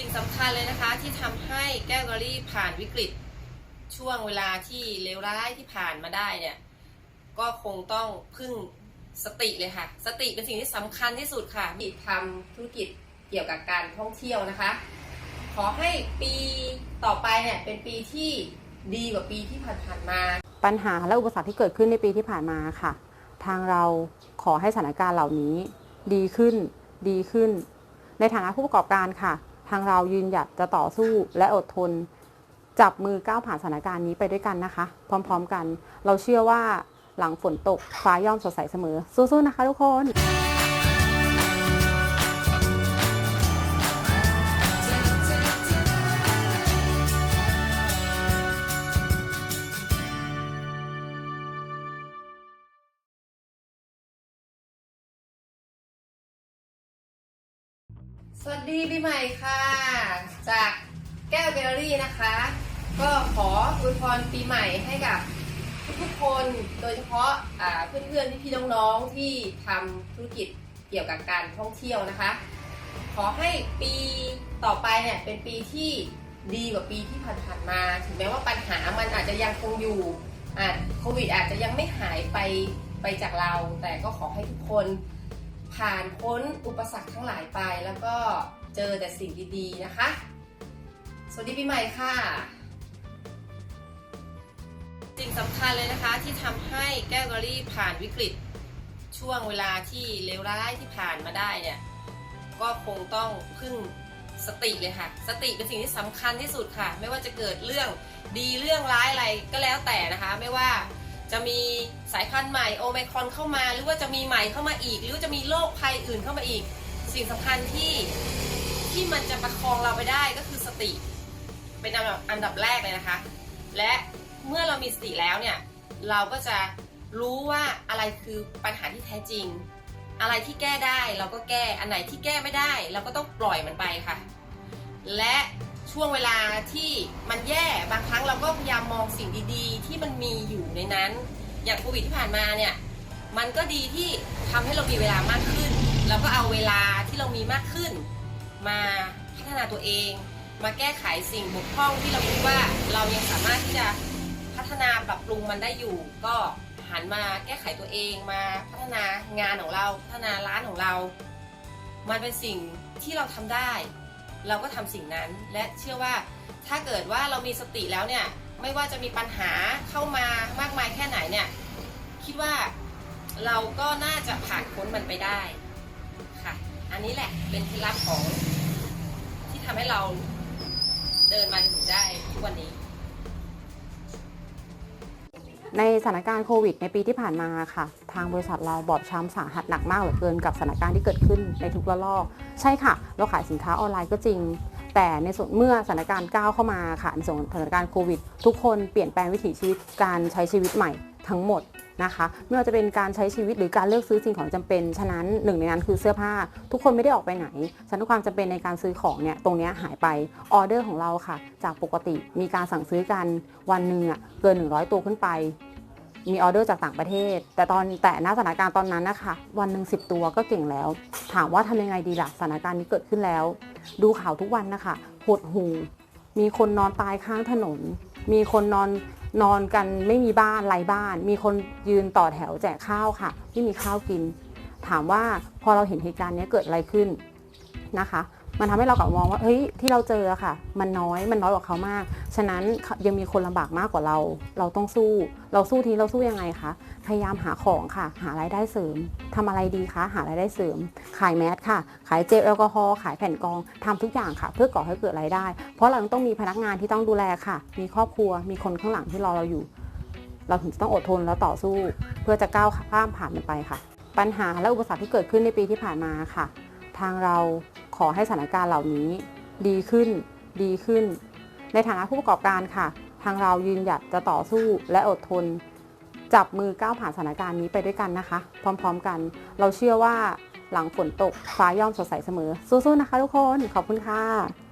สิ่งสำคัญเลยนะคะที่ทำให้แก้วกอรี่ผ่านวิกฤตช่วงเวลาที่เลวร้ายที่ผ่านมาได้เนี่ย ก็คงต้องพึ่งสติเลยค่ะ สติเป็นสิ่งที่สำคัญที่สุดค่ะที่ทำธุรกิจเกี่ยวกับการท่องเที่ยวนะคะ ขอให้ปีต่อไปเนี่ยเป็นปีที่ดีกว่าปีที่ผ่านๆมา ปัญหาและอุปสรรคที่เกิดขึ้นในปีที่ผ่านมาค่ะ ทางเราขอให้สถานการณ์เหล่านี้ดีขึ้นดีขึ้น ในฐานะผู้ประกอบการค่ะางเรายืนหยัดจะต่อสู้และอดทน จับมือก้าวผ่านสถานการณ์นี้ไปด้วยกันนะคะ พร้อมๆกัน เราเชื่อว่าหลังฝนตกฟ้าย่อมสดใสเสมอ สู้ๆนะคะทุกคน สวัสดีปีใหม่ค่ะ จากแก้วแกลลอรี่นะคะ ก็ขออวยพรปีใหม่ให้กับทุกๆคนโดยเฉพาะอ่าเพื่อนๆพี่ๆน้องๆที่ทำธุรกิจเกี่ยวกับการท่องเที่ยวนะคะ ขอให้ปีต่อไปเนี่ยเป็นปีที่ดีกว่าปีที่ผ่านๆมา ถึงแม้ว่าปัญหามันอาจจะยังคงอยู่อาจโควิดอาจจะยังไม่หายไปไปจากเรา แต่ก็ขอให้ทุกคน ผ่านพ้นอุปสรรคทั้งหลายไป แล้วก็เจอแต่สิ่งดีๆนะคะ สวัสดีปีใหม่ค่ะ สิ่งสำคัญเลยนะคะที่ทำให้แก้วกอรี่ผ่านวิกฤตช่วงเวลาที่เลวร้ายที่ผ่านมาได้เนี่ยก็คงต้องพึ่งสติเลยค่ะ สติเป็นสิ่งที่สำคัญที่สุดค่ะ ไม่ว่าจะเกิดเรื่องดีเรื่องร้ายอะไรก็แล้วแต่นะคะ ไม่ว่า จะมีสายพันธุ์ใหม่โอไมครอนเข้ามา หรือว่าจะมีใหม่เข้ามาอีก หรือจะมีโรคภัยอื่นเข้ามาอีก สิ่งสำคัญที่ที่มันจะประคองเราไปได้ก็คือสติ เป็นอันดับอันดับแรกเลยนะคะ และเมื่อเรามีสติแล้วเนี่ยเราก็จะรู้ว่าอะไรคือปัญหาที่แท้จริง อะไรที่แก้ได้เราก็แก้อันไหนที่แก้ไม่ได้ เราก็ต้องปล่อยมันไปค่ะ และ ช่วงเวลาที่มันแย่บางครั้งเราก็พยายามมองสิ่งดีๆ ที่มันมีอยู่ในนั้น อย่างโควิดที่ผ่านมาเนี่ยมันก็ดีที่ทำให้เรามีเวลามากขึ้น เราก็เอาเวลาที่เรามีมากขึ้น มาพัฒนาตัวเอง มาแก้ไขสิ่งบกพร่องที่เราคิดว่าเรายังสามารถที่จะพัฒนาปรับปรุงมันได้อยู่ ก็หันมาแก้ไขตัวเองมาพัฒนางานของเรา พัฒนาร้านของเรา มันเป็นสิ่งที่เราทำได้ เราก็ทำสิ่งนั้น และเชื่อว่าถ้าเกิดว่าเรามีสติแล้วเนี่ย ไม่ว่าจะมีปัญหาเข้ามามากมายแค่ไหนเนี่ย คิดว่าเราก็น่าจะผ่านพ้นมันไปได้ค่ะ อันนี้แหละเป็นเคล็ดลับของที่ทำให้เราเดินมาถึงได้ทุกวันนี้ ในสถานการณ์โควิดในปีที่ผ่านมาค่ะ ทางบริษัทเราบอบช้ำสาหัสหนักมากเหลือเกินกับสถานการณ์ที่เกิดขึ้นในทุกระลอก ใช่ค่ะ เราขายสินค้าออนไลน์ก็จริง แต่ในส่วนเมื่อสถานการณ์ก้าวเข้ามาค่ะในส่วนสถานการณ์โควิด ทุกคนเปลี่ยนแปลงวิถีชีวิตการใช้ชีวิตใหม่ ทั้งหมดนะคะไม่ว่าจะเป็นการใช้ชีวิตหรือการเลือกซื้อสิ่งของจำเป็น ฉะนั้นหนึ่งในนั้นคือเสื้อผ้า ทุกคนไม่ได้ออกไปไหนฉะนั้นความจำเป็นในการซื้อของเนี่ยตรงนี้หายไปออเดอร์ของเราค่ะ จากปกติมีการสั่งซื้อกันวันหนึ่งอะเกิน 100 ตัวขึ้นไป มีออเดอร์จากต่างประเทศ แต่ตอนแต่ณสถานการณ์ตอนนั้นนะคะวันหนึ่งสิตัวก็เก่งแล้ว ถามว่าทำยังไงดีล่ะสถานการณ์นี้เกิดขึ้นแล้ว ดูข่าวทุกวันนะคะหดหูมีคนนอนตายข้างถนน มีคนนอน นอนกันไม่มีบ้านไร้บ้าน มีคนยืนต่อแถวแจกข้าวค่ะ ที่มีข้าวกิน ถามว่าพอเราเห็นเหตุการณ์นี้เกิดอะไรขึ้นนะคะ มันทำให้เรากลับมองว่าเฮ้ยที่เราเจอค่ะ มันน้อยมันน้อยกว่าเขามาก ฉะนั้นยังมีคนลำบากมากกว่าเรา เราต้องสู้ เราสู้ทีเราสู้ยังไงคะพยายามหาของค่ะ หารายได้เสริมทำอะไรดีคะหารายได้เสริม ขายแมสค่ะ ขายเจลแอลกอฮอล์ขายแผ่นกองทำทุกอย่างค่ะ เพื่อก่อให้เกิดรายได้ เพราะเราต้องมีพนักงานที่ต้องดูแลค่ะ มีครอบครัวมีคนข้างหลังที่รอเราอยู่ เราถึงต้องอดทนแล้วต่อสู้ เพื่อจะก้าวข้ามผ่านมันไปค่ะ ปัญหาและอุปสรรคที่เกิดขึ้นในปีที่ผ่านมาค่ะ ทางเรา ขอให้สถานการณ์เหล่านี้ดีขึ้น ดีขึ้น ในฐานะผู้ประกอบการค่ะ ทางเรายืนหยัดจะต่อสู้และอดทน จับมือก้าวผ่านสถานการณ์นี้ไปด้วยกันนะคะ พร้อมๆกัน เราเชื่อว่าหลังฝนตกฟ้าย่อมสดใสเสมอ สู้ๆนะคะทุกคน ขอบคุณค่ะ